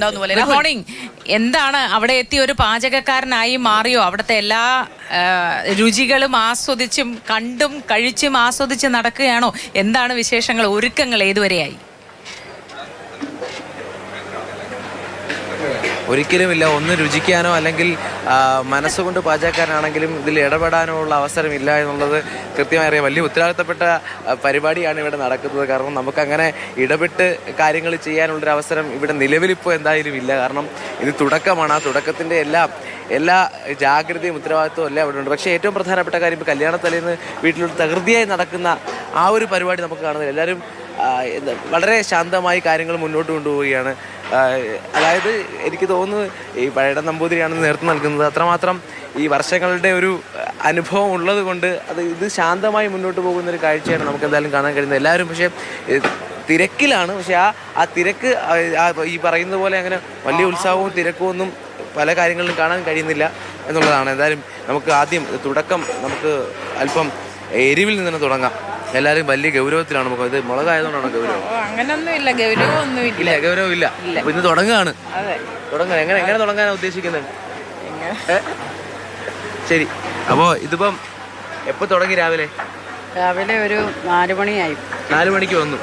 ഉണ്ടാവുന്ന പോലെ. Good morning എന്താണ് അവിടെ എത്തി ഒരു പാചകക്കാരനായി മാറിയോ? അവിടുത്തെ എല്ലാ രുചികളും ആസ്വദിച്ചും കണ്ടും കഴിച്ചും ആസ്വദിച്ച് നടക്കുകയാണോ? എന്താണ് വിശേഷങ്ങൾ? ഒരുക്കങ്ങൾ ഏതുവരെയായി? ഒരിക്കലുമില്ല. ഒന്ന് രുചിക്കാനോ അല്ലെങ്കിൽ മനസ്സുകൊണ്ട് പാചകക്കാരനാണെങ്കിലും ഇതിൽ ഇടപെടാനോ ഉള്ള അവസരമില്ല എന്നുള്ളത് കൃത്യമായി അറിയാം. വലിയ ഉത്തരവാദിത്തപ്പെട്ട പരിപാടിയാണ് ഇവിടെ നടക്കുന്നത്. കാരണം നമുക്കങ്ങനെ ഇടപെട്ട് കാര്യങ്ങൾ ചെയ്യാനുള്ളൊരു അവസരം ഇവിടെ നിലവിലിപ്പോൾ എന്തായാലും ഇല്ല. കാരണം ഇത് തുടക്കമാണ്. ആ തുടക്കത്തിന്റെ എല്ലാ എല്ലാ ജാഗ്രതയും ഉത്തരവാദിത്വവും എല്ലാം ഇവിടെ ഉണ്ട്. പക്ഷേ ഏറ്റവും പ്രധാനപ്പെട്ട കാര്യം ഇപ്പോൾ കല്യാണത്തലേന്ന് വീട്ടിലൊരു തകൃതിയായി നടക്കുന്ന ആ ഒരു പരിപാടി നമുക്ക് കാണുന്നില്ല. എല്ലാവരും വളരെ ശാന്തമായി കാര്യങ്ങൾ മുന്നോട്ട് കൊണ്ടുപോവുകയാണ്. അതായത് എനിക്ക് തോന്നുന്നു ഈ പഴയ നമ്പൂതിരിയാണ് നേതൃത്വം നൽകുന്നത്. അത്രമാത്രം ഈ വർഷങ്ങളുടെ ഒരു അനുഭവം ഉള്ളത് കൊണ്ട് അത് ഇത് ശാന്തമായി മുന്നോട്ട് പോകുന്ന ഒരു കാഴ്ചയാണ് നമുക്ക് എന്തായാലും കാണാൻ കഴിയുന്നത്. എല്ലാവരും പക്ഷേ തിരക്കിലാണ്. പക്ഷെ ആ ആ തിരക്ക് ഈ പറയുന്ന പോലെ അങ്ങനെ വലിയ ഉത്സാഹവും തിരക്കും ഒന്നും പല കാര്യങ്ങളിലും കാണാൻ കഴിയുന്നില്ല എന്നുള്ളതാണ്. എന്തായാലും നമുക്ക് ആദ്യം തുടക്കം നമുക്ക് അല്പം എരിവിൽ നിന്ന് തന്നെ തുടങ്ങാം. എല്ലാവരും വലിയ ഗൗരവത്തിലാണ് നമുക്ക് ഇത് മുളകായതുകൊണ്ടാണ് ഗൗരവം. അങ്ങനൊന്നും ഇല്ല ഗൗരവമൊന്നും ഇല്ല ഗൗരവം ഇല്ല. ഇന്ന് തുടങ്ങുകയാണ്. അതെ. തുടങ്ങുക എങ്ങനെ എങ്ങനെ തുടങ്ങാനാണ് ഉദ്ദേശിക്കുന്നത്? ശരി. അപ്പോ ഇതിപ്പം എപ്പോ തുടങ്ങി രാവിലെ? രാവിലെ ഒരു നാല് മണിയായി. നാല് മണിക്ക് വന്നു.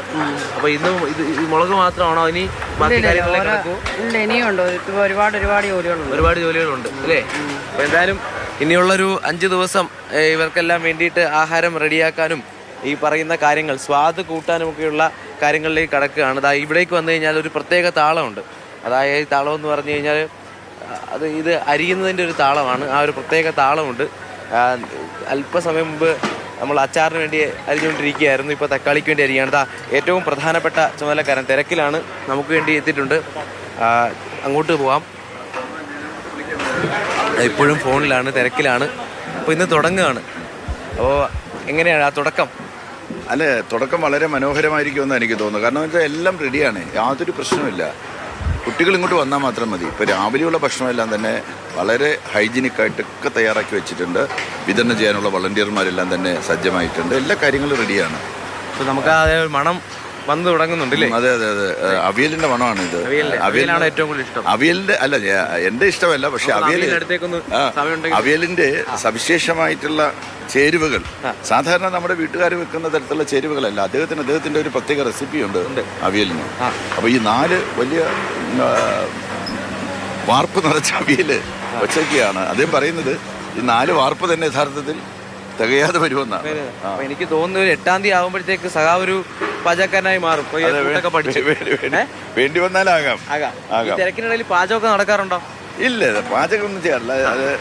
അപ്പൊ ഇന്ന് ഇത് മുളക് മാത്രമാണോ ഇനി ബാക്കി കാര്യങ്ങളിലേക്ക് ഓരോ നടക്കുമോ ഇല്ല ഇനിയുണ്ട് ഇപ്പൊ ഒരുപാട് ഒരുപാട് ജോലികളുണ്ട്. ഒരുപാട് ജോലികളുണ്ട് അല്ലേ? അപ്പൊ എന്തായാലും ഇനിയുള്ളൊരു അഞ്ച് ദിവസം ഇവർക്കെല്ലാം വേണ്ടിയിട്ട് ആഹാരം റെഡിയാക്കാനും ഈ പറയുന്ന കാര്യങ്ങൾ സ്വാദ് കൂട്ടാനുമൊക്കെയുള്ള കാര്യങ്ങളിലേക്ക് കടക്കുകയാണ്. അതായത് ഇവിടേക്ക് വന്നു കഴിഞ്ഞാൽ ഒരു പ്രത്യേക താളമുണ്ട്. അതായത് ഈ താളം എന്ന് പറഞ്ഞു കഴിഞ്ഞാൽ അത് ഇത് അരിയുന്നതിന്റെ ഒരു താളമാണ്. ആ ഒരു പ്രത്യേക താളമുണ്ട്. അല്പസമയം മുമ്പ് നമ്മൾ അച്ചാറിന് വേണ്ടി അരിഞ്ഞുകൊണ്ടിരിക്കുകയായിരുന്നു. ഇപ്പോൾ തക്കാളിക്ക് വേണ്ടി അരിയാണ്. ദാ ഏറ്റവും പ്രധാനപ്പെട്ട ചുമതലക്കാരൻ തിരക്കിലാണ്. നമുക്ക് വേണ്ടി എത്തിയിട്ടുണ്ട്. അങ്ങോട്ട് പോവാം. ഇപ്പോഴും ഫോണിലാണ് തിരക്കിലാണ്. അപ്പോൾ ഇന്ന് തുടങ്ങുകയാണ്. അപ്പോൾ എങ്ങനെയാണ് ആ തുടക്കം? അല്ലെ തുടക്കം വളരെ മനോഹരമായിരിക്കുമെന്ന് എനിക്ക് തോന്നുന്നു. കാരണം വെച്ചാൽ എല്ലാം റെഡിയാണ് യാതൊരു പ്രശ്നവുമില്ല. കുട്ടികൾ ഇങ്ങോട്ട് വന്നാൽ മാത്രം മതി. ഇപ്പോൾ രാവിലെയുള്ള ഭക്ഷണമെല്ലാം തന്നെ വളരെ ഹൈജീനിക് ആയിട്ടൊക്കെ തയ്യാറാക്കി വെച്ചിട്ടുണ്ട്. വിതരണം ചെയ്യാനുള്ള വളണ്ടിയർമാരെല്ലാം തന്നെ സജ്ജമായിട്ടുണ്ട്. എല്ലാ കാര്യങ്ങളും റെഡിയാണ് അപ്പോൾ നമുക്ക് ആ മണം വന്നു തുടങ്ങുന്നുണ്ട് അല്ലേ അതെ അതെ അതെ. അവിയലിന്റെ മണമാണ് ഇത്. അവിയലാണ് ഏറ്റവും കൂടുതൽ ഇഷ്ടം. അവിയലിന്റെ അല്ല എന്റെ ഇഷ്ടമല്ല പക്ഷെ അവിയൽ അവിയലിന്റെ സവിശേഷമായിട്ടുള്ള ചേരുവകൾ സാധാരണ നമ്മുടെ വീട്ടുകാർ വെക്കുന്ന തരത്തിലുള്ള ചേരുവകളല്ല. അദ്ദേഹത്തിന് അദ്ദേഹത്തിന്റെ ഒരു പ്രത്യേക റെസിപ്പി ഉണ്ട് അവിയലിന്. അപ്പൊ ഈ നാല് വലിയ വാർപ്പ് നിറച്ച അവിയൽ ഒച്ചയ്ക്കാണ് അദ്ദേഹം പറയുന്നത് ഈ നാല് വാർപ്പ് തന്നെ യഥാർത്ഥത്തിൽ തികയാതെ വരുമെന്നാണ്. ആ. എനിക്ക് തോന്നുന്നു ഒരു എട്ടാം തീയതി ആകുമ്പോഴത്തേക്ക് സഖാവ് ഒരു പാചകക്കാരനായി മാറും. ഈ പഠിച്ച്. വേണ്ടി- വേണ്ടി- വേണ്ടി. വന്നാലാകാം ആകാം. ഈ ആകാം. തിരക്കിനിടയിൽ പാചകമൊക്കെ നടക്കാറുണ്ടോ? ഇല്ല ഇത് പാചകമൊന്നും ചെയ്യാറില്ല. അത്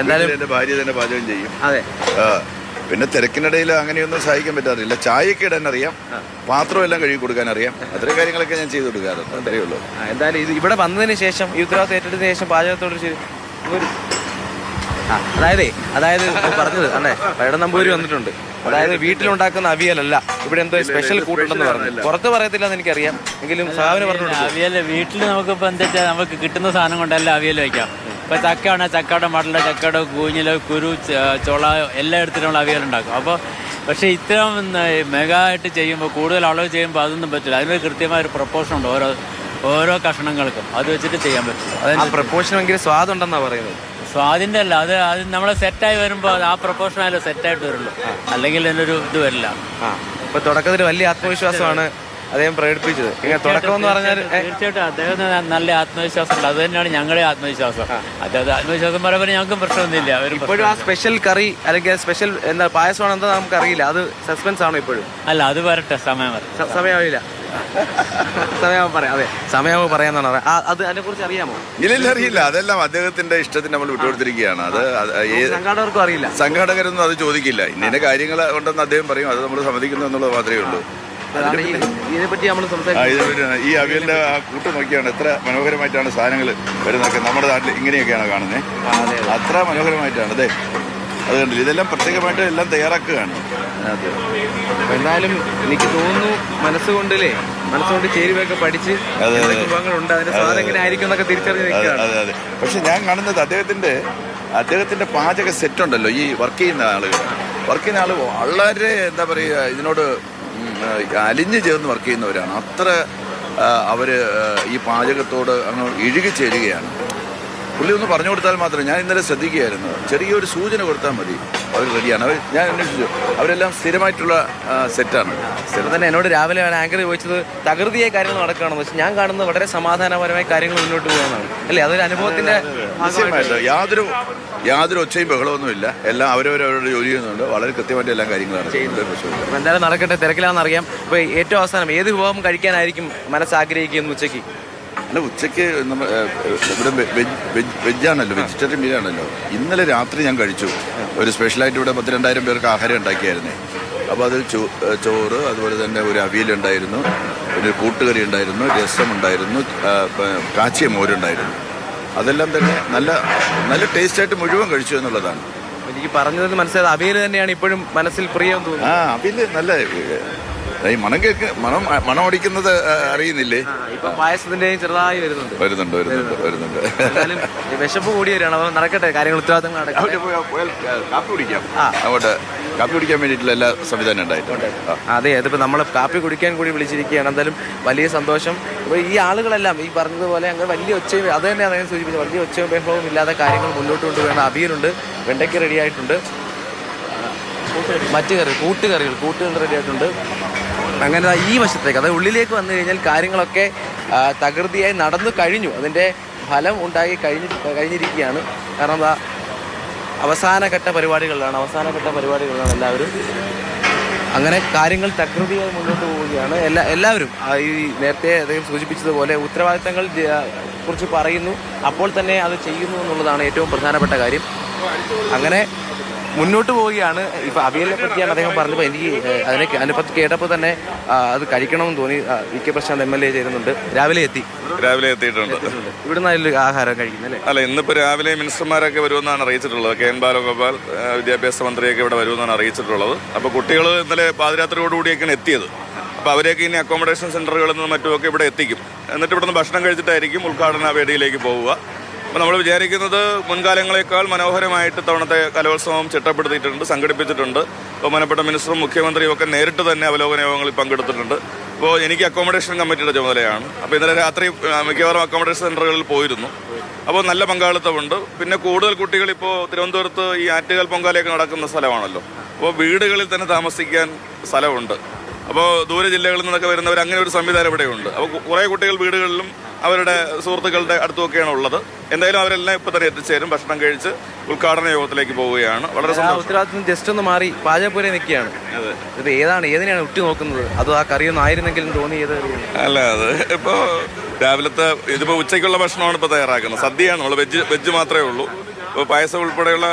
എന്തായാലും- വീട്ടിൽ ഭാര്യ തന്നെ പാചകം ചെയ്യും. അതെ. ആ, പിന്നെ തിരക്കിനിടയിൽ അങ്ങനെയൊന്നും സഹായിക്കാൻ പറ്റാറില്ല. ചായയൊക്കെ ഇടാൻ അറിയാം പാത്രം എല്ലാം കഴുകി കൊടുക്കാൻ അറിയാം അത്രയും കാര്യങ്ങളൊക്കെ ഞാൻ ചെയ്തു കൊടുക്കാറുണ്ട്. അത്രയേ ഉള്ളൂ. ആ, എന്തായാലും ഇത് ഇവിടെ വന്നതിന് ശേഷം ഈ ഉത്തരവാദിത്തം ഏറ്റെടുത്തതിന് ശേഷം പാചകത്തോട് ശരി ഒരു അതായതേ അതായത് പറഞ്ഞത് അല്ലേ? പഴയ നമ്പൂരി വന്നിട്ടുണ്ട്. അതായത് വീട്ടിലുണ്ടാക്കുന്ന അവിയലല്ല. ഇവിടെ എന്തോ സ്പെഷ്യൽ കൂട്ടുണ്ടെന്ന് പറഞ്ഞു പുറത്ത് പറയത്തില്ലെന്ന് എനിക്കറിയാം. എങ്കിലും സാവിന് പറഞ്ഞു. അവിയൽ വീട്ടിൽ നമുക്കിപ്പോൾ എന്താ വെച്ചാൽ നമുക്ക് കിട്ടുന്ന സാധനം കൊണ്ടല്ല അവിയൽ വയ്ക്കാം. ഇപ്പോൾ ചക്കയാണെങ്കിൽ ചക്കയുടെ മടല ചക്കയുടെ കൂഞ്ഞിൽ കുരു ചുള എല്ലാം എടുത്തിട്ട് അവിയൽ ഉണ്ടാക്കും. അപ്പോൾ പക്ഷേ ഇത്തരം മെഗാ ആയിട്ട് ചെയ്യുമ്പോൾ കൂടുതൽ അളവ് ചെയ്യുമ്പോൾ അതൊന്നും പറ്റില്ല അതിന് കൃത്യമായ ഒരു പ്രപ്പോഷൻ ഉണ്ട് ഓരോ ഓരോ കഷണങ്ങൾക്കും. അത് വെച്ചിട്ട് ചെയ്യാൻ പറ്റും. പ്രപ്പോഷൻ ഭയങ്കര സ്വാദുണ്ടെന്നാണ് പറയുന്നത്. സ്വാദിന്റെ അല്ല അത് അത് നമ്മൾ സെറ്റായി വരുമ്പോൾ ആ പ്രൊപ്പോഷനായാലും സെറ്റായിട്ട് വരുള്ളൂ. അല്ലെങ്കിൽ എന്നൊരു ഇത് വരില്ല. ആ. ഇപ്പൊ തുടക്കത്തിൽ വലിയ ആത്മവിശ്വാസമാണ് അദ്ദേഹം പ്രകടിപ്പിച്ചത്. ഇങ്ങനെ തുടക്കം എന്ന് പറഞ്ഞാൽ തീർച്ചയായിട്ടും അദ്ദേഹത്തിന് നല്ല ആത്മവിശ്വാസം ഉണ്ട്. അത് തന്നെയാണ് ഞങ്ങളുടെ ആത്മവിശ്വാസം. അതായത് ആത്മവിശ്വാസം പറയുമ്പോൾ ഞങ്ങൾക്കും പ്രശ്നമൊന്നുമില്ല. ഒരു ഇപ്പോഴും ആ സ്പെഷ്യൽ കറി അല്ലെങ്കിൽ സ്പെഷ്യൽ എന്താ പായസമാണെന്ന് നമുക്ക് അറിയില്ല അത് സസ്പെൻസ് ആണോ ഇപ്പോഴും? അല്ല അത് വരട്ടെ സമയം വരട്ടെ. സമയമാവില്ല സമയമാകുമ്പോൾ പറയാം. അതെ സമയമാകുമ്പോൾ പറയാന്നാണ് പറയുക. ആ അത് അതിനെ കുറിച്ച് അറിയാമോ? ഇല്ലില്ല അറിയില്ല. അതെല്ലാം അദ്ദേഹത്തിന്റെ ഇഷ്ടത്തിന് നമ്മൾ വിട്ടുകൊടുത്തിരിക്കുകയാണ്. അത് സംഘാടകർക്കും അറിയില്ല. സംഘാടകരൊന്നും അത് ചോദിക്കില്ല. ഇന്നിന്റെ കാര്യങ്ങൾ ഉണ്ടെന്ന് അദ്ദേഹം പറയും. അത് നമ്മൾ സമ്മതിക്കുന്നു എന്നുള്ളത് മാത്രമേ ഉള്ളൂ. ഈ ഇതിനെപ്പറ്റി നമ്മൾ സംസാരിക്കുന്നത് ഈ അവിയലിന്റെ ആ കൂട്ട് നോക്കിയാണ് എത്ര മനോഹരമായിട്ടാണ് സാധനങ്ങൾ വരുന്നതൊക്കെ നമ്മുടെ നാട്ടിൽ ഇങ്ങനെയൊക്കെയാണ് കാണുന്നത് അത്ര മനോഹരമായിട്ടാണ് അതെ. അത് കണ്ടില്ല? ഇതെല്ലാം പ്രത്യേകമായിട്ട് എല്ലാം തയ്യാറാക്കുകയാണ്. എന്നാലും എനിക്ക് തോന്നുന്നു മനസ്സുകൊണ്ടല്ലേ മനസ്സുകൊണ്ട് ചേരുവയൊക്കെ പഠിച്ച് വിഭവങ്ങളുണ്ട് അതിന്റെ സ്വാദം എങ്ങനെ ആയിരിക്കും എന്നൊക്കെ തിരിച്ചറിഞ്ഞ് അതെ അതെ പക്ഷെ ഞാൻ കാണുന്നത് അദ്ദേഹത്തിന്റെ അദ്ദേഹത്തിന്റെ പാചക സെറ്റ് ഉണ്ടല്ലോ ഈ വർക്ക് ചെയ്യുന്ന ആളുകൾ വർക്ക് ചെയ്യുന്ന ആൾ വളരെ എന്താ പറയുക ഇതിനോട് അലിഞ്ഞു ചേർന്ന് വർക്ക് ചെയ്യുന്നവരാണ്. അത്ര അവർ ഈ പാചകത്തോട് അങ്ങ് ഇഴുകിച്ചേരുകയാണ് പുള്ളി ഒന്ന് പറഞ്ഞു കൊടുത്താൽ മാത്രമേ ഞാൻ ഇന്നലെ ശ്രദ്ധിക്കുകയായിരുന്നു. ചെറിയൊരു സൂചന കൊടുത്താൽ മതി. അവർ റെഡിയാണ് അവർ ഞാൻ അന്വേഷിച്ചു. അവരെല്ലാം സ്ഥിരമായിട്ടുള്ള സെറ്റാണ് സ്ഥിരം തന്നെ എന്നോട് രാവിലെ ആങ്കർ ചോദിച്ചത് തകൃതിയായ കാര്യങ്ങൾ നടക്കുകയാണെന്ന് വെച്ചാൽ ഞാൻ കാണുന്നത് വളരെ സമാധാനപരമായ കാര്യങ്ങൾ മുന്നോട്ട് പോകുന്നതാണ് അല്ലേ? അതൊരു അനുഭവത്തിന്റെ യാതൊരു യാതൊരു ഒച്ചയും ബഹളമൊന്നുമില്ല. എല്ലാം അവരവരവരുടെ ജോലി ചെയ്യുന്നുണ്ട്. വളരെ കൃത്യമായിട്ട് എല്ലാ കാര്യങ്ങളാണ് ചെയ്യുന്നത്. എന്തായാലും നടക്കട്ടെ തിരക്കിലാണെന്ന് അറിയാം. അപ്പൊ ഏറ്റവും അവസാനം ഏത് വിഭവം കഴിക്കാനായിരിക്കും മനസ്സ് ആഗ്രഹിക്കുന്നത് ഉച്ചയ്ക്ക്? അല്ല ഉച്ചയ്ക്ക് നമ്മ ഏഹ്, ഇവിടെ വെജാണല്ലോ വെജിറ്റേറിയൻ മീനാണല്ലോ. ഇന്നലെ രാത്രി ഞാൻ കഴിച്ചു. ഒരു സ്പെഷ്യലായിട്ട് ഇവിടെ പത്തിരണ്ടായിരം പേർക്ക് ആഹാരം ഉണ്ടാക്കിയായിരുന്നേ. അപ്പോൾ അതിൽ ചോറ് അതുപോലെ തന്നെ ഒരു അവിയലുണ്ടായിരുന്നു പിന്നെ കൂട്ടുകറി ഉണ്ടായിരുന്നു രസമുണ്ടായിരുന്നു കാച്ചിയ മോരുണ്ടായിരുന്നു അതെല്ലാം തന്നെ നല്ല നല്ല ടേസ്റ്റായിട്ട് മുഴുവൻ കഴിച്ചു എന്നുള്ളതാണ്. എനിക്ക് പറഞ്ഞതെന്ന് മനസ്സിലായത് അവിയൽ തന്നെയാണ് ഇപ്പോഴും മനസ്സിൽ പ്രിയം തോന്നുന്നത് ആ അവിയൽ നല്ല ഈ മണം കേക്ക് മണം മണം അടിക്കുന്നത് അറിയുന്നില്ലേ? ഇപ്പൊ പായസത്തിന്റെയും ചെറുതായി വരുന്നുണ്ട്. വരുന്നുണ്ട് വരുന്നുണ്ട് വരുന്നുണ്ട്. എന്തായാലും വിശപ്പ് കൂടി വരികയാണ്. അപ്പോൾ നടക്കട്ടെ കാര്യങ്ങൾ ഉത്തരവാദിത്തങ്ങൾ നടക്കട്ടെ. കാപ്പി കുടിക്കാം. അങ്ങോട്ട് കാപ്പി കുടിക്കാൻ വേണ്ടിയിട്ടുള്ള എല്ലാ സംവിധാനം ഉണ്ടായിട്ടുണ്ട്. അതെ അതിപ്പോ നമ്മൾ കാപ്പി കുടിക്കാൻ കൂടി വിളിച്ചിരിക്കുകയാണ്. എന്തായാലും വലിയ സന്തോഷം. അപ്പോൾ ഈ ആളുകളെല്ലാം ഈ പറഞ്ഞതുപോലെ അങ്ങനെ വലിയ ഒച്ചയും അത് തന്നെ അദ്ദേഹം സൂചിപ്പിച്ചു വലിയ ഒച്ചയും ബഹളവും ഇല്ലാതെ കാര്യങ്ങൾ മുന്നോട്ട് കൊണ്ടുവരണം അവിയലുണ്ട് വെണ്ടയ്ക്ക് റെഡി ആയിട്ടുണ്ട്. മറ്റു കറി കൂട്ടുകറികൾ കൂട്ടുകൾ റെഡി ആയിട്ടുണ്ട്. അങ്ങനെ ഈ വശത്തേക്ക് അതായത് ഉള്ളിലേക്ക് വന്നു കഴിഞ്ഞാൽ കാര്യങ്ങളൊക്കെ തകൃതിയായി നടന്നു കഴിഞ്ഞു. അതിന്റെ ഫലം ഉണ്ടായി കഴിഞ്ഞ് കഴിഞ്ഞിരിക്കുകയാണ്. കാരണം എന്താ അവസാനഘട്ട പരിപാടികളിലാണ് അവസാനഘട്ട പരിപാടികളിലാണ് എല്ലാവരും അങ്ങനെ കാര്യങ്ങൾ തകൃതിയായി മുന്നോട്ട് പോവുകയാണ്. എല്ലാ എല്ലാവരും ഈ നേരത്തെ അദ്ദേഹം സൂചിപ്പിച്ചതുപോലെ ഉത്തരവാദിത്തങ്ങൾ കുറിച്ച് പറയുന്നു. അപ്പോൾ തന്നെ അത് ചെയ്യുന്നു എന്നുള്ളതാണ് ഏറ്റവും പ്രധാനപ്പെട്ട കാര്യം. അങ്ങനെ മുന്നോട്ട് പോവുകയാണ്. ഇപ്പൊ അവിയലിനെ പറ്റിയാണ് അദ്ദേഹം പറഞ്ഞപ്പോൾ എനിക്ക് അതിനെ അതിനെപ്പറ്റി കേട്ടപ്പോൾ തന്നെ അത് കഴിക്കണമെന്ന് തോന്നി. V K Prashant M L A ചേരുന്നുണ്ട്. രാവിലെ എത്തി. രാവിലെ എത്തിയിട്ടുണ്ട്. ഇവിടെ നല്ല ആഹാരം കഴിക്കുന്നത് അല്ലെ? അല്ല ഇന്നിപ്പോ രാവിലെ മിനിസ്റ്റർമാരൊക്കെ വരുമെന്നാണ് അറിയിച്ചിട്ടുള്ളത്. കെ എൻ ബാലഗോപാൽ വിദ്യാഭ്യാസ മന്ത്രിയൊക്കെ ഇവിടെ വരുമെന്നാണ് അറിയിച്ചിട്ടുള്ളത്. അപ്പോൾ കുട്ടികൾ ഇന്നലെ പാതിരാത്രിയോടുകൂടിയൊക്കെയാണ് എത്തിയത്. അപ്പോൾ അവരെയൊക്കെ ഇനി അക്കോമഡേഷൻ സെന്ററുകളിൽ നിന്നും മറ്റുമൊക്കെ ഇവിടെ എത്തിക്കും. എന്നിട്ട് ഇവിടുന്ന് ഭക്ഷണം കഴിച്ചിട്ടായിരിക്കും ഉദ്ഘാടന വേദിയിലേക്ക് പോവുക. അപ്പോൾ നമ്മൾ വിചാരിക്കുന്നത് മുൻകാലങ്ങളെക്കാൾ മനോഹരമായിട്ട് തവണത്തെ കലോത്സവം ചിട്ടപ്പെടുത്തിയിട്ടുണ്ട് സംഘടിപ്പിച്ചിട്ടുണ്ട്. ബഹുമാനപ്പെട്ട മിനിസ്റ്ററും മുഖ്യമന്ത്രിയും ഒക്കെ നേരിട്ട് തന്നെ അവലോകന യോഗങ്ങളിൽ പങ്കെടുത്തിട്ടുണ്ട്. അപ്പോൾ എനിക്ക് അക്കോമഡേഷൻ കമ്മിറ്റിയുടെ ചുമതലയാണ്. അപ്പോൾ ഇന്നലെ രാത്രി മിക്കവാറും അക്കോമഡേഷൻ സെന്ററുകളിൽ പോയിരുന്നു. അപ്പോൾ നല്ല പങ്കാളിത്തമുണ്ട്. പിന്നെ കൂടുതൽ കുട്ടികൾ ഇപ്പോൾ തിരുവനന്തപുരത്ത് ഈ ആറ്റുകാൽ പൊങ്കാലയൊക്കെ നടക്കുന്ന സ്ഥലമാണല്ലോ. അപ്പോൾ വീടുകളിൽ തന്നെ താമസിക്കാൻ സ്ഥലമുണ്ട്. അപ്പോൾ ദൂര ജില്ലകളിൽ നിന്നൊക്കെ വരുന്നവർ അങ്ങനെ ഒരു സംവിധാനം ഇവിടെയുണ്ട്. അപ്പോൾ കുറേ കുട്ടികൾ വീടുകളിലും അവരുടെ സുഹൃത്തുക്കളുടെ അടുത്തൊക്കെയാണ് ഉള്ളത്. എന്തായാലും അവരെല്ലാം ഇപ്പൊ തന്നെ എത്തിച്ചേരും. ഭക്ഷണം കഴിച്ച് ഉദ്ഘാടന യോഗത്തിലേക്ക് പോവുകയാണ്. വളരെ ഉത്തരവാദിത്വം ജസ്റ്റ് ഒന്ന് മാറി പാചകപ്പുര നിൽക്കുകയാണ്. ഇത് ഏതാണ്? ഏതിനാണ് ഉറ്റി നോക്കുന്നത്? അത് ആ കറിയൊന്നും ആയിരുന്നെങ്കിലും തോന്നിയത് അല്ല അത് ഇപ്പോൾ രാവിലത്തെ ഇതിപ്പോ ഉച്ചയ്ക്കുള്ള ഭക്ഷണമാണ് ഇപ്പൊ തയ്യാറാക്കുന്നത്. സദ്യയാണ്. നമ്മൾ വെജ് വെജ് മാത്രമേ ഉള്ളൂ. ഇപ്പോൾ പായസം ഉൾപ്പെടെയുള്ള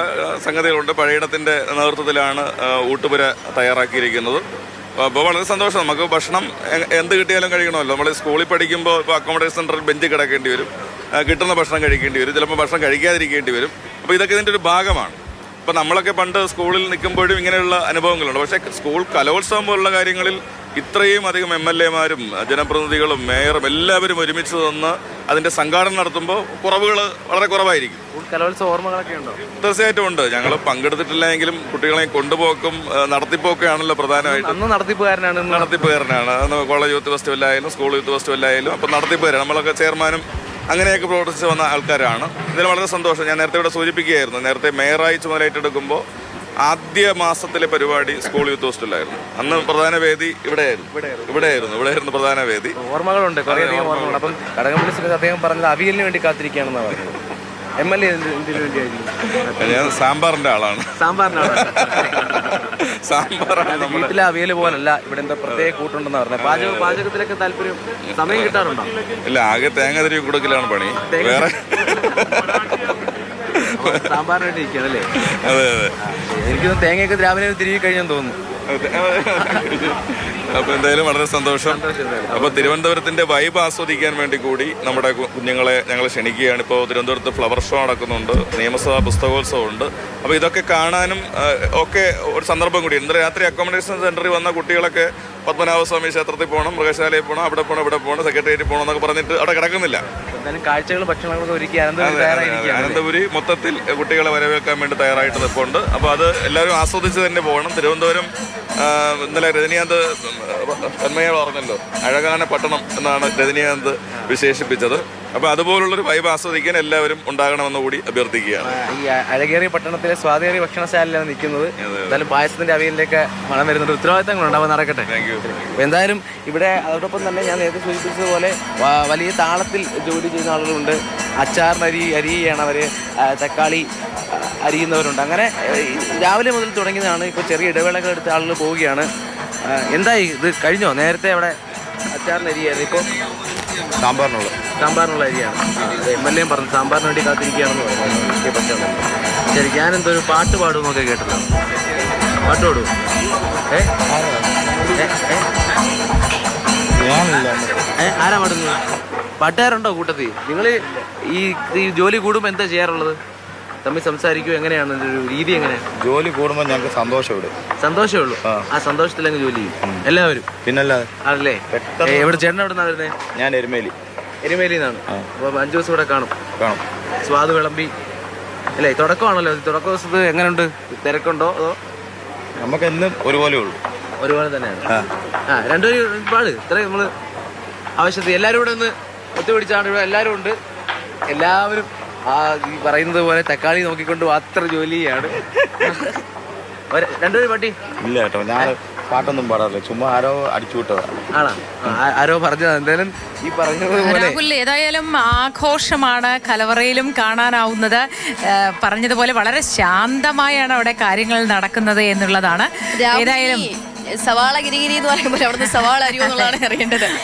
സംഗതികളുണ്ട്. പഴയിടത്തിന്റെ നേതൃത്വത്തിലാണ് ഊട്ടുപുര തയ്യാറാക്കിയിരിക്കുന്നത്. അപ്പോൾ വളരെ സന്തോഷം. നമുക്ക് ഭക്ഷണം എന്ത് കിട്ടിയാലും കഴിക്കണമല്ലോ. നമ്മൾ സ്കൂളിൽ പഠിക്കുമ്പോൾ ഇപ്പോൾ അക്കോമഡേഷൻ സെന്ററിൽ ബെഞ്ച് കിടക്കേണ്ടി വരും. കിട്ടുന്ന ഭക്ഷണം കഴിക്കേണ്ടി വരും. ചിലപ്പോൾ ഭക്ഷണം കഴിക്കാതിരിക്കേണ്ടി വരും. അപ്പോൾ ഇതൊക്കെ ഇതിന്റെ ഒരു ഭാഗമാണ്. ഇപ്പം നമ്മളൊക്കെ പണ്ട് സ്കൂളിൽ നിൽക്കുമ്പോഴും ഇങ്ങനെയുള്ള അനുഭവങ്ങളുണ്ട്. പക്ഷേ സ്കൂൾ കലോത്സവം പോലുള്ള കാര്യങ്ങളിൽ ഇത്രയും അധികം എം എൽ എമാരും ജനപ്രതിനിധികളും മേയറും എല്ലാവരും ഒരുമിച്ച് നിന്ന് അതിന്റെ സംഘാടനം നടത്തുമ്പോൾ കുറവുകൾ വളരെ കുറവായിരിക്കും. കലോത്സവ ഓർമ്മകളൊക്കെ ഉണ്ടോ? തീർച്ചയായിട്ടും ഉണ്ട്. ഞങ്ങൾ പങ്കെടുത്തിട്ടില്ലെങ്കിലും കുട്ടികളെ കൊണ്ടുപോക്കും ആ, നടത്തിപ്പോക്കെയാണല്ലോ പ്രധാനമായിട്ടും. അന്ന് നടത്തിപ്പുകാരനാണ് നടത്തിപ്പുകാരനാണ്. കോളേജ് യൂത്ത് ഫെസ്റ്റിവലായാലും സ്കൂൾ യൂത്ത് ഫെസ്റ്റിവലായാലും അപ്പം നടത്തിപ്പുകാരാണ്. നമ്മളൊക്കെ ചെയർമാനും അങ്ങനെയൊക്കെ പ്രവർത്തിച്ച് വന്ന ആൾക്കാരാണ്. ഇതിൽ വളരെ സന്തോഷം. ഞാൻ നേരത്തെ ഇവിടെ സൂചിപ്പിക്കുകയായിരുന്നു. നേരത്തെ മേയറായി ചുമതലയേറ്റെടുക്കുമ്പോൾ ആദ്യ മാസത്തിലെ പരിപാടി സ്കൂൾ യൂത്ത് ഹോസ്റ്റലായിരുന്നു അന്ന് പ്രധാന വേദി ഇവിടെയായിരുന്നു. ഇവിടെയായിരുന്നു. ഇവിടെയായിരുന്നു. പ്രധാന വേദി. ഓർമ്മകളുണ്ട്. കുറേയധികം ഓർമ്മകളുണ്ട്. അപ്പം കടകംപള്ളി അദ്ദേഹം പറഞ്ഞത് അവിയലിന് വേണ്ടി കാത്തിരിക്കുകയാണെന്നാണ് പറഞ്ഞത്. എം എൽ എ എന്തിനു വേണ്ടിയായിരിക്കും ഞാൻ സാമ്പാറിന്റെ ആളാണ്. സാമ്പാറിന്റെ സാമ്പാറാണ് നമ്മൾ വീട്ടിലെ അവിയൽ പോലല്ല ഇവിടെ എന്താ പ്രത്യേക കൂട്ടുണ്ടെന്ന് പറഞ്ഞത്. പാചക പാചകത്തിലൊക്കെ താല്പര്യം സമയം കിട്ടാറുണ്ടോ? ഇല്ല ആകെ തേങ്ങ തിരി കൊടുക്കലാണ് പണി. വേറെ അപ്പൊ സാമ്പാറിന് അല്ലേ? അതെ അതെ. എനിക്കൊന്നും തേങ്ങയൊക്കെ രാവിലെ തിരികെ കഴിഞ്ഞെന്ന് തോന്നുന്നു. അപ്പൊ എന്തായാലും വളരെ സന്തോഷം. അപ്പൊ തിരുവനന്തപുരത്തിന്റെ വൈബ് ആസ്വദിക്കാൻ വേണ്ടി കൂടി നമ്മുടെ കുഞ്ഞുങ്ങളെ ഞങ്ങൾ ക്ഷണിക്കുകയാണ്. ഇപ്പോൾ തിരുവനന്തപുരത്ത് ഫ്ലവർ ഷോ നടക്കുന്നുണ്ട് നിയമസഭാ പുസ്തകോത്സവം ഉണ്ട്. അപ്പൊ ഇതൊക്കെ കാണാനും ഒക്കെ ഒരു സന്ദർഭം കൂടി. ഇന്ന് രാത്രി അക്കോമഡേഷൻ സെന്ററിൽ വന്ന കുട്ടികളൊക്കെ പത്മനാഭസ്വാമി ക്ഷേത്രത്തിൽ പോകണം മൃഗശാലയിൽ പോകണം അവിടെ പോകണം ഇവിടെ പോകണം സെക്രട്ടേറിയറ്റ് പോകണം എന്നൊക്കെ പറഞ്ഞിട്ട് അവിടെ കിടക്കുന്നില്ല. ഭക്ഷണങ്ങളൊക്കെ ഒരുക്കി അനന്തപുരം മൊത്തത്തിൽ കുട്ടികളെ വരവേൽക്കാൻ വേണ്ടി തയ്യാറായിട്ട് നിൽപ്പുണ്ട്. അപ്പോൾ അത് എല്ലാവരും ആസ്വദിച്ച് തന്നെ പോകണം. തിരുവനന്തപുരം ഇന്നലെ രജനീകാന്ത് തന്മയ പറഞ്ഞല്ലോ അഴകാന പട്ടണം എന്നാണ് രജനീകാന്ത് വിശേഷിപ്പിച്ചത്. അപ്പൊ അതുപോലുള്ളൊരു വൈബ് ആസ്വദിക്കാൻ എല്ലാവരും ഉണ്ടാകണമെന്ന് കൂടി അഭ്യർത്ഥിക്കുകയാണ്. ഈ അഴകേറിയ പട്ടണത്തിലെ സ്വാതേറിയ ഭക്ഷണശാലയിലാണ് നിൽക്കുന്നത്. എന്തായാലും പായസത്തിന്റെ അവയിലേക്ക് മണം വരുന്നുണ്ട്. ഉത്തരവാദിത്തങ്ങൾ ഉണ്ടാവാൻ നടക്കട്ടെ. എന്തായാലും ഇവിടെ അതോടൊപ്പം തന്നെ ഞാൻ നേരത്തെ സൂചിപ്പിച്ചതുപോലെ വലിയ താളത്തിൽ ജോലി ചെയ്യുന്ന ആളുകളുണ്ട്. അച്ചാറിന് അരി അരിയാണ് അവർ തക്കാളി അരിയുന്നവരുണ്ട് അങ്ങനെ രാവിലെ മുതൽ തുടങ്ങിയതാണ്. ഇപ്പോൾ ചെറിയ ഇടവേളകൾ എടുത്ത ആളുകൾ പോവുകയാണ്. എന്തായി ഇത് കഴിഞ്ഞോ? നേരത്തെ അവിടെ അച്ചാറിന് അരിയായിരുന്നു. ഇപ്പോൾ സാമ്പാറിനുള്ള. സാമ്പാറിനുള്ള അരിയാണ്. എം എൽ എയും പറഞ്ഞു സാമ്പാറിന് വേണ്ടി കാത്തിരിക്കുകയാണെന്ന് പറഞ്ഞു. കെ ശരി ഞാനെന്തോ ഒരു പാട്ട് പാടുമെന്നൊക്കെ കേട്ടല്ലോ പാട്ട് പാടുമോ ഏ? ആരാ പാടുന്നത്? പാട്ടുകാരുണ്ടോ കൂട്ടത്തിൽ? നിങ്ങൾ ഈ ഈ ജോലി കൂടുമ്പോൾ എന്താ ചെയ്യാറുള്ളത്? തമ്മിൽ സംസാരിക്കും എങ്ങനെയാണ്? ഇതിന്റെ ഒരു രീതി എങ്ങനെയാണ് ജോലി കൂടുമ്പോൾ ഞങ്ങൾക്ക് സന്തോഷം ഇവിടെ. സന്തോഷമേ ഉള്ളൂ. ആ. ആ സന്തോഷത്തിൽ അങ്ങ് ജോലി ചെയ്യും. എല്ലാവരും? പിന്നല്ലാതെ ആണല്ലേ? പെട്ടെന്ന് ഏ, എവിടെ ചേട്ടൻ എവിടെ നിന്നാണ് വരുന്നത് ഞാൻ എരുമേലി. എരുമേലി നിന്നാണ്. അപ്പൊ അഞ്ചു ദിവസം ഇവിടെ കാണും. കാണും. സ്വാദ് വിളമ്പി. അല്ലേ തുടക്കമാണല്ലോ? ഇത് തുടക്ക ദിവസത്ത് എങ്ങനെയുണ്ട് തിരക്കുണ്ടോ? അതോ? നമുക്ക് എന്നും ഒരുപോലെ ഉള്ളൂ. ഒരുപോലെ തന്നെയാണ്. ആ. ആ രണ്ടുപേരും പാട് ഇത്രയും നമ്മൾ ആവശ്യത്തിൽ എല്ലാവരും ഇവിടെ ഒന്ന് ഒത്തുപിടിച്ചാണ് ഇവിടെ എല്ലാവരും ഉണ്ട്. എല്ലാവരും ആ ഈ പറയുന്നത് പോലെ തക്കാളി നോക്കിക്കൊണ്ട് മാത്രം ജോലി ചെയ്യാണ്. ഒരു- രണ്ടുപേരും പട്ടി. ഇല്ല കേട്ടോ ഞാൻ പാട്ടൊന്നും പാടാറില്ല. ചുമ്മാ ആരോ അടിച്ചു വിട്ടതാണ് ആണോ? ആരോ പറഞ്ഞത്. എന്തായാലും ഈ പറഞ്ഞതുപോലെ രാഹുൽ ഏതായാലും ആഘോഷമാണ് കലവറയിലും കാണാനാവുന്നത്. പറഞ്ഞതുപോലെ വളരെ ശാന്തമായാണ് അവിടെ കാര്യങ്ങൾ നടക്കുന്നത് എന്നുള്ളതാണ്. ഏതായാലും സവാള ഗിരിഗിരി എന്ന് പറയുമ്പോൾ അവിടുന്ന് സവാള അരിയോ എന്നുള്ളതാണ് അറിയേണ്ടത്.